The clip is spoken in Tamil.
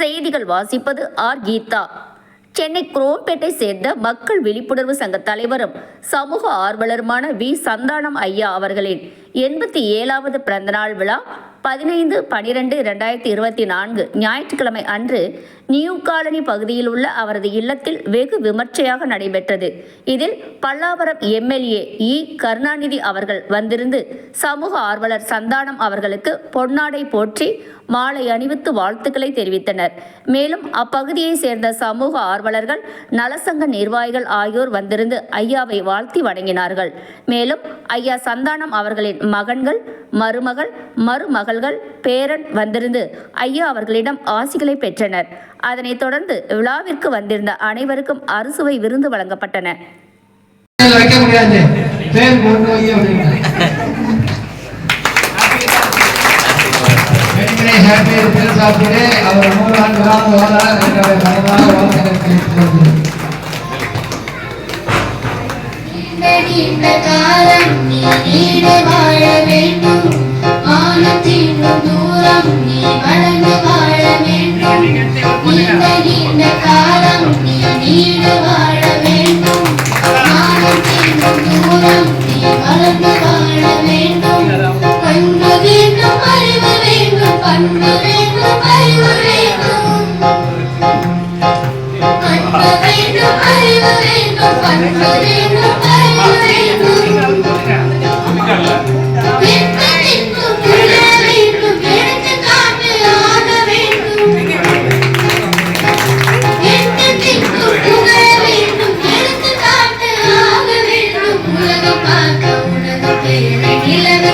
செய்திகள் வாசிப்பது ஆர். கீதா. சென்னை குரோம்பேட்டை சேர்ந்த மக்கள் விழிப்புணர்வு சங்க தலைவரும் சமூக ஆர்வலருமான வி. சந்தானம் ஐயா அவர்களின் எண்பத்தி ஏழாவது பிறந்தநாள் விழா பதினைந்து பனிரெண்டு இரண்டாயிரத்தி இருபத்தி நான்கு ஞாயிற்றுக்கிழமை அன்று நியூ காலனி பகுதியில் உள்ள அவரது இல்லத்தில் வெகு விமர்சையாக நடைபெற்றது. இதில் பல்லாவரம் எம்எல்ஏ இ. கருணாநிதி அவர்கள் வந்திருந்து சமூக ஆர்வலர் சந்தானம் அவர்களுக்கு பொன்னாடை போற்றி மாலை அணிவித்து வாழ்த்துக்களை தெரிவித்தனர். மேலும் அப்பகுதியை சேர்ந்த சமூக ஆர்வலர்கள் நலசங்க நிர்வாகிகள் ஆகியோர் வந்திருந்து ஐயாவை வாழ்த்தி வணங்கினார்கள். மேலும் ஐயா சந்தானம் அவர்களின் மகன்கள் மருமகள் மருமகள்கள் பேரன் வந்திருந்து ஐயா அவர்களிடம் ஆசிகளை பெற்றனர். அதனைத் தொடர்ந்து விழாவிற்கு வந்திருந்த அனைவருக்கும் அறுசுவை விருந்து வழங்கப்பட்டன. இதுல வைக்க நீ வளர்ந்து வாழ வேண்டும் நீண்ட நீண்ட காலம் நீ நீடு வாழ வேண்டும் வானத்தின் தூரம் நீ வளர்ந்து வாழ வேண்டும் பண்பு வேண்டும் அறிவு வேண்டும் பண்பு வேண்டும் அறிவு வேண்டும் பண்பு வேண்டும் அறிவு வேண்டும் பண்பு வேண்டும் நிலவு